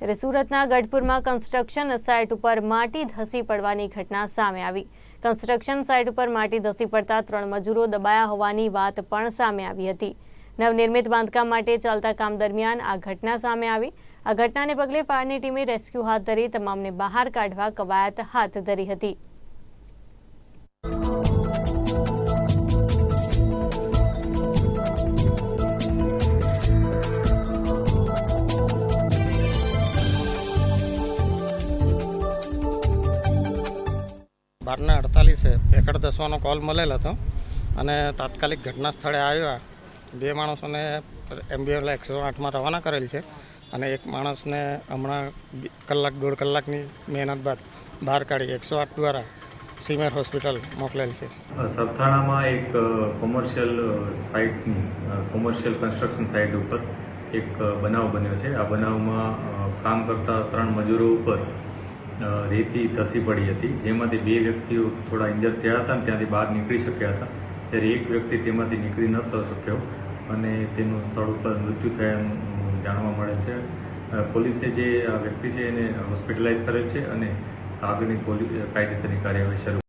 ત્યારે સુરતના ગઢપુરમાં construction site ઉપર માટી ધસી પડવાની ઘટના સામે આવી. કન્સ્ટ્રક્શન સાઇટ ઉપર માટી ધસી પડતા ત્રણ મજૂરો દબાયા હોવાની વાત પણ સામે આવી હતી. નવનિર્મિત બાંધકામ માટે ચાલતા કામ દરમિયાન આ ઘટના સામે આવી. આ ઘટનાને પગલે ફાયરની ટીમે રેસ્ક્યુ હાથ ધરી તમામને બહાર કાઢવા કવાયત હાથ ધરી હતી. બારને અડતાલીસે એકડ દસવાનો કોલ મળેલ હતો અને તાત્કાલિક ઘટના સ્થળે આવ્યા. બે માણસોને એમ્બ્યુલન્સ એકસો આઠમાં રવાના કરેલ છે અને એક માણસને હમણાં કલાક, દોઢ કલાકની મહેનત બાદ બહાર કાઢી એકસો આઠ દ્વારા સિમેર હોસ્પિટલ મોકલેલ છે. સરથાણામાં એક કોમર્શિયલ સાઇટની કોમર્શિયલ કન્સ્ટ્રક્શન સાઇટ ઉપર એક બનાવ બન્યો છે. આ બનાવમાં કામ કરતા ત્રણ મજૂરો ઉપર રેતી ધસી પડી હતી. જેમાંથી બે વ્યક્તિઓ થોડા ઇન્જર થયા હતા અને ત્યાંથી બહાર નીકળી શક્યા હતા. ત્યારે એક વ્યક્તિ તેમાંથી નીકળી ન થઈ શક્યો અને તેનું સ્થળ ઉપર મૃત્યુ થયાનું જાણવા મળે છે. પોલીસે જે આ વ્યક્તિ છે એને હોસ્પિટલાઇઝ કરેલ છે અને આગળની પોલીસ કાયદેસરની કાર્યવાહી શરૂ